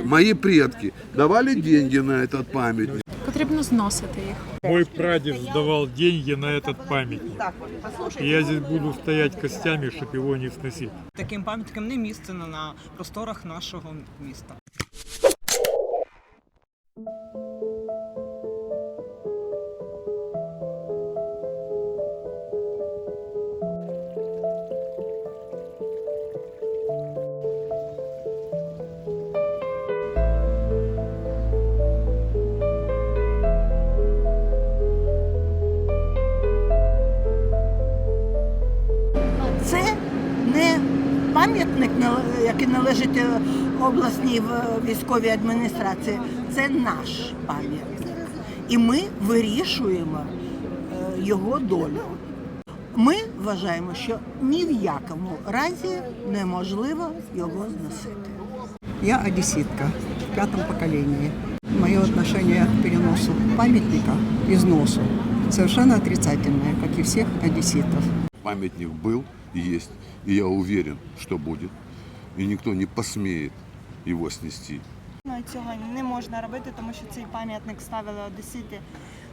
мои предки давали деньги на этот памятник. Потрібно зносити їх. Мой прадед сдавал деньги на этот памятник. И я здесь буду стоять костями, чтобы его не сносить. Таким пам'яткам не місце на- на просторах нашого міста. Пам'ятник, який належить е, обласній військовій адміністрації. Це наш пам'ятник. І ми вирішуємо е, його долю. Ми вважаємо, що ні в якому разі неможливо його зносити. Я одесситка в пятом поколении. Мое отношение к переносу памятника, износу, совершенно отрицательное, как и всех одесситов. Памятник был и есть, и я уверен, что будет. И никто не посмеет его снести. Ну, Цього не можна робити, тому що цей пам'ятник ставили одесити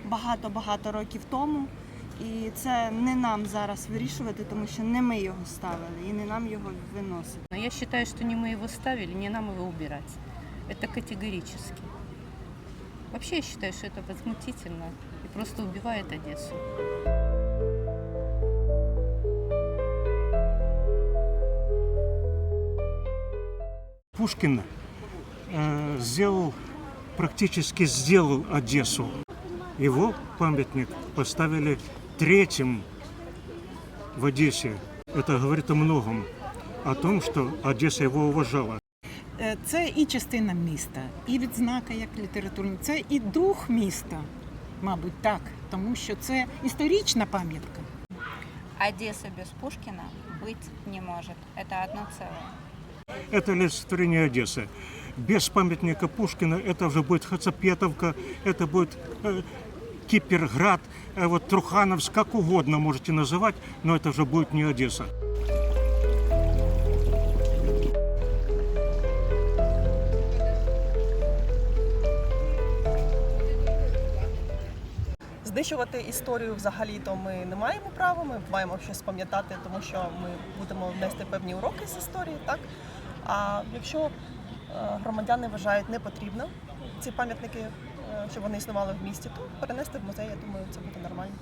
багато-багато років тому. І це не нам зараз вирішувати, тому що не ми його ставили і не нам його виносити. Но я считаю, что не мы его ставили, не нам его убирать. Это категорически. Вообще я считаю, что это возмутительно и просто убивает Одессу. Пушкин э, сделал, практически сделал Одессу. Его памятник поставили третьим в Одессе. Это говорит о многом. О том, что Одесса его уважала. Е, Це і частина міста, і відзнака як літературна, це і дух міста, мабуть, так, тому що це історична пам'ятка. Одесса без Пушкина быть не может. Это одно целое. Это олицетворение Одессы. Без памятника Пушкина это уже будет Хацапетовка, это будет э, Киперград, э, вот Трухановск, как угодно можете называть, но это уже будет не Одесса. Знищувати історію взагалі то ми не маємо права. Ми маємо щось пам'ятати, тому що ми будемо внести певні уроки з історії. Так а якщо е, громадяни вважають не потрібно ці пам'ятники, е, щоб вони існували в місті, то перенести в музей. Я думаю, це буде нормально.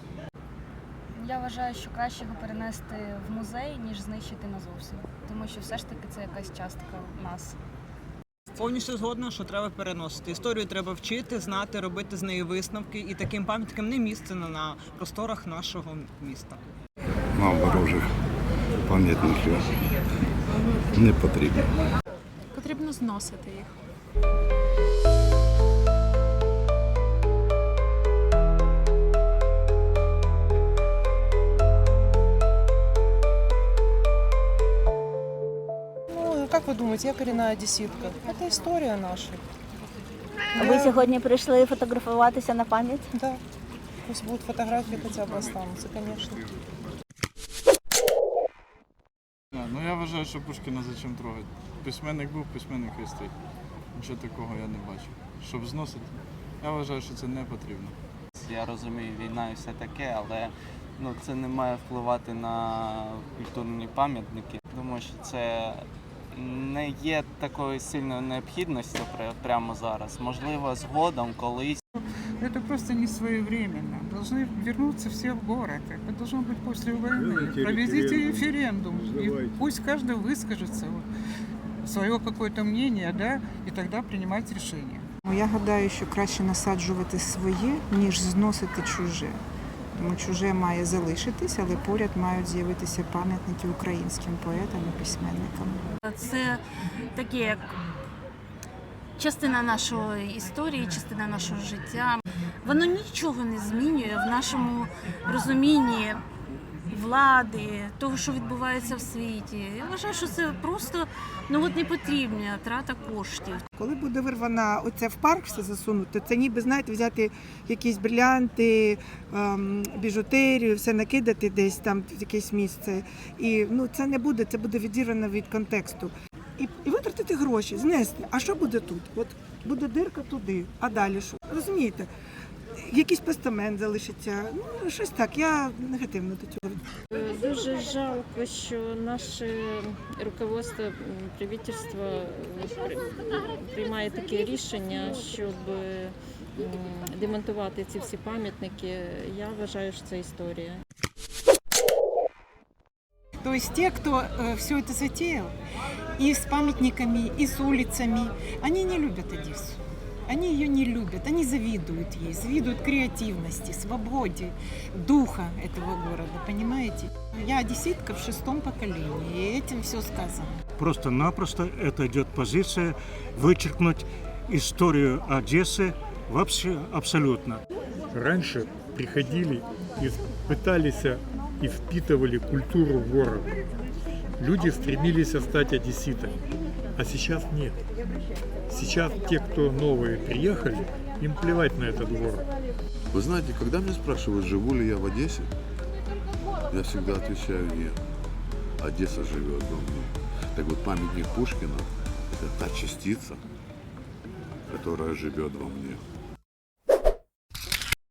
Я вважаю, що краще його перенести в музей, ніж знищити назовсім. Тому що все ж таки це якась частка нас. Повністю згодна, що треба переносити. Історію треба вчити, знати, робити з неї висновки, і таким пам'яткам не місце на- на просторах нашого міста. Мав ворожих пам'ятників не потрібно. Потрібно зносити їх. Як ви думаєте, я корінна одеситка. Це історія наша. А ви сьогодні прийшли фотографуватися на пам'ять? Да. Пусть будуть фотографії хоча б остануться, звісно. Ну я вважаю, що Пушкіна зачем трогати. Письменник був, письменник і стоїть. Нічого такого я не бачу. Щоб зносити, я вважаю, що це не потрібно. Я розумію, війна і все таке, але ну, це не має впливати на культурні пам'ятники. Думаю, що це не є такої сильної необхідності пря- прямо зараз. Можливо, згодом колись. Это просто не своевременно. Должны вернуться все в город. Это должно быть после войны. Проведите референдум. И пусть каждый выскажется свое какое-то мнение, да, и тогда принимать решение. Ну, Я гадаю, що краще насаджувати своє, ніж зносити чуже. Тому чуже має залишитись, але поряд мають з'явитися пам'ятники українським поетам і письменникам. Це таке як частина нашої історії, частина нашого життя. Воно нічого не змінює в нашому розумінні влади, того, що відбувається в світі. Я вважаю, що це просто ну от не потрібна трата коштів. Коли буде вирвана оце в парк все засунути, це ніби знаєте, взяти якісь брилянти, ем, біжутерію, все накидати десь там в якесь місце. І ну це не буде, це буде відірвано від контексту. і, і витратити гроші, знести. А що буде тут? От буде дирка туди, а далі що? Розумієте? Якийсь постамент залишиться. Ну, щось так. Я негативно до цього. Дуже жалко, що наше руководство правительство приймає таке рішення, щоб демонтувати ці всі пам'ятники. Я вважаю, що це історія. То есть те, кто все это затеял, и с памятниками, и с улицами, они не любят Одессу. Они ее не любят, они завидуют ей, завидуют креативности, свободе, духа этого города, понимаете? Я одесситка в шестом поколении, и этим все сказано. Просто-напросто это идет позиция вычеркнуть историю Одессы вообще абсолютно. Раньше приходили и пытались и впитывали культуру города. Люди стремились стать одесситами, а сейчас нет. Сейчас те, кто новые приехали, им плевать на этот город. Вы знаете, когда меня спрашивают, живу ли я в Одессе, я всегда отвечаю нет. Одесса живет во мне. Так вот, памятник Пушкина – это та частица, которая живет во мне.